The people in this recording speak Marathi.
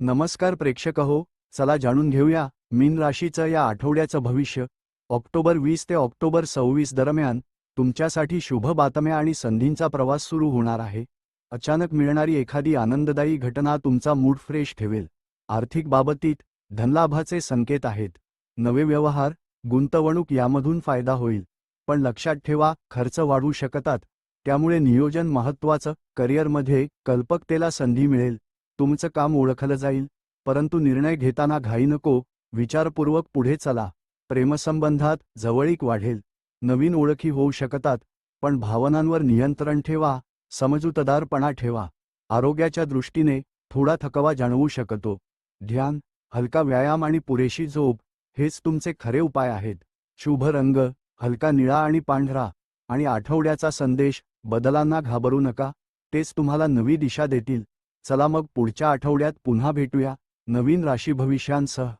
नमस्कार प्रेक्षक हो चला जाणून घेऊया मीन राशीचं या आठवड्याचं भविष्य. ऑक्टोबर वीस ते ऑक्टोबर सव्वीस दरम्यान तुमच्यासाठी शुभ बातम्या आणि संधींचा प्रवास सुरू होणार आहे. अचानक मिळणारी एखादी आनंददायी घटना तुमचा मूड फ्रेश ठेवेल. आर्थिक बाबतीत धनलाभाचे संकेत आहेत. नवे व्यवहार गुंतवणूक यामधून फायदा होईल. पण लक्षात ठेवा खर्च वाढू शकतात. त्यामुळे नियोजन महत्त्वाचं करिअरमध्ये कल्पकतेला संधी मिळेल. तुमचं काम ओळखलं जाईल. परंतु निर्णय घेताना घाई नको विचारपूर्वक पुढे चला. प्रेमसंबंधात जवळीक वाढेल. नवीन ओळखी होऊ शकतात पण भावनांवर नियंत्रण ठेवा समजूतदारपणा ठेवा. आरोग्याच्या दृष्टीने थोडा थकवा जाणवू शकतो. ध्यान हलका व्यायाम आणि पुरेशी झोप हेच तुमचे खरे उपाय आहेत. शुभ रंग हलका निळा आणि पांढरा. आणि आठवड्याचा संदेश बदलांना घाबरू नका. तेच तुम्हाला नवी दिशा देतील. चला मग पुढच्या आठवड्यात पुन्हा भेटूया. नवीन राशी भविष्यांसह.